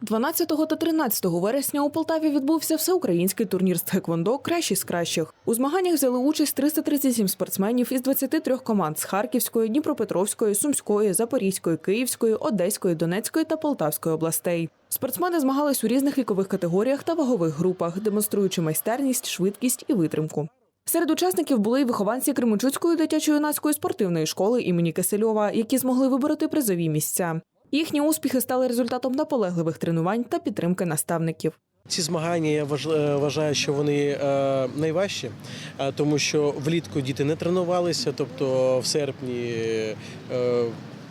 12 та 13 вересня у Полтаві відбувся всеукраїнський турнір з тхеквондо «Кращі з кращих. У змаганнях взяли участь 337 спортсменів із 23 команд з Харківської, Дніпропетровської, Сумської, Запорізької, Київської, Одеської, Донецької та Полтавської областей. Спортсмени змагались у різних вікових категоріях та вагових групах, демонструючи майстерність, швидкість і витримку. Серед учасників були й вихованці Кременчуцької дитячо-юнацької спортивної школи імені Кисельова, які змогли вибороти призові місця. Їхні успіхи стали результатом наполегливих тренувань та підтримки наставників. Ці змагання я е, вважаю, що вони е, найважчі, е, тому що влітку діти не тренувалися, тобто в серпні.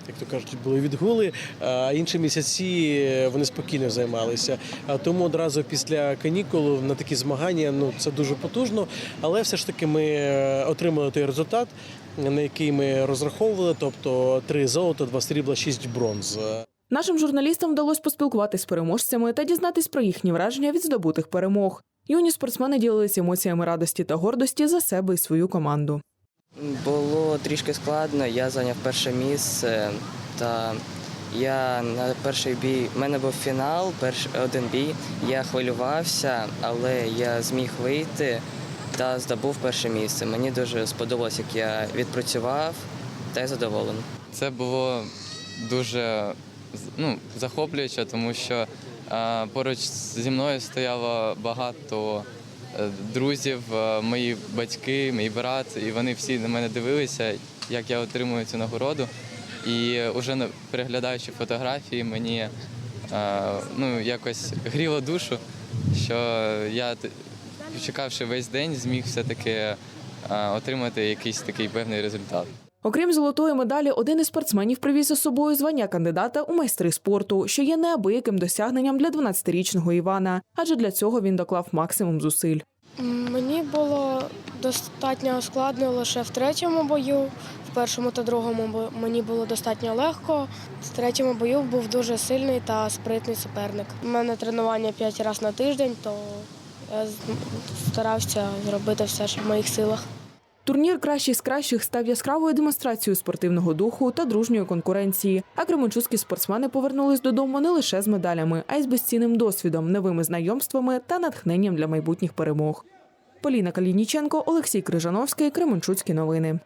Як то кажуть, були відгули, а інші місяці е, вони спокійно займалися. Тому одразу після канікул на такі змагання ну це дуже потужно. Але все ж таки ми е, отримали той результат, на який ми розраховували, тобто три золота, два срібла, шість бронз. Нашим журналістам вдалося поспілкуватись з переможцями та дізнатись про їхні враження від здобутих перемог. Юні спортсмени ділилися емоціями радості та гордості за себе і свою команду. Було трішки складно, я зайняв перше місце, та я на перший бій. У мене був фінал, перш один бій. Я хвилювався, але я зміг вийти та здобув перше місце. Мені дуже сподобалось, як я відпрацював, та я задоволений. Це було дуже ну, захоплююче, тому що е, поруч зі мною стояло багато друзів, е, мої батьки, мій брат, і вони всі на мене дивилися, як я отримую цю нагороду. І вже переглядаючи фотографії, мені е, ну, якось гріло душу, що я, чекавши весь день, зміг все-таки е, отримати якийсь такий певний результат. Окрім золотої медалі, один із спортсменів привіз із собою звання кандидата у майстри спорту, що є неабияким досягненням для 12-річного Івана, адже для цього він доклав максимум зусиль. Мені було достатньо складно лише в третьому бою. В першому та другому мені було достатньо легко. В третьому бою був дуже сильний та спритний суперник. У мене тренування п'ять разів на тиждень, то я старався зробити все, що в моїх силах. Турнір кращий з кращих став яскравою демонстрацією спортивного духу та дружньої конкуренції. А кременчуцькі спортсмени повернулись додому не лише з медалями, а й з безцінним досвідом, новими знайомствами та натхненням для майбутніх перемог. Поліна Калініченко, Олексій Крижановський, Кременчуцькі новини.